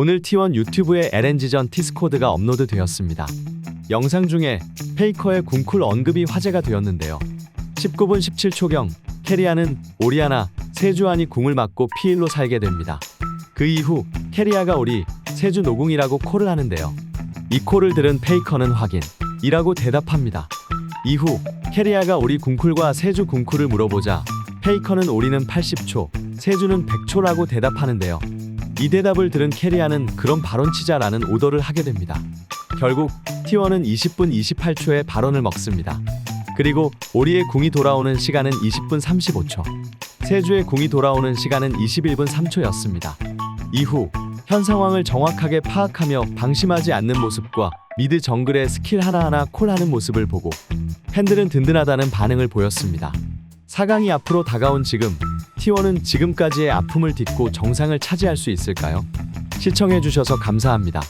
오늘 T1 유튜브에 LNG전 티스코드가 업로드되었습니다. 영상 중에 페이커의 궁쿨 언급이 화제가 되었는데요. 19분 17초경 캐리아는 오리아나 세주안이 궁을 맞고 피일로 살게 됩니다. 그 이후 캐리아가 오리 세주 노궁이라고 콜을 하는데요. 이 콜을 들은 페이커는 확인 이라고 대답합니다. 이후 캐리아가 오리 궁쿨과 세주 궁쿨을 물어보자 페이커는 오리는 80초, 세주는 100초라고 대답하는데요. 이 대답을 들은 캐리아는 그럼 발언 치자라는 오더를 하게 됩니다. 결국 T1은 20분 28초에 발언을 먹습니다. 그리고 오리의 궁이 돌아오는 시간은 20분 35초, 세주의 궁이 돌아오는 시간은 21분 3초였습니다. 이후 현 상황을 정확하게 파악하며 방심하지 않는 모습과 미드 정글의 스킬 하나하나 콜하는 모습을 보고 팬들은 든든하다는 반응을 보였습니다. 4강이 앞으로 다가온 지금 T1은 지금까지의 아픔을 딛고 정상을 차지할 수 있을까요? 시청해주셔서 감사합니다.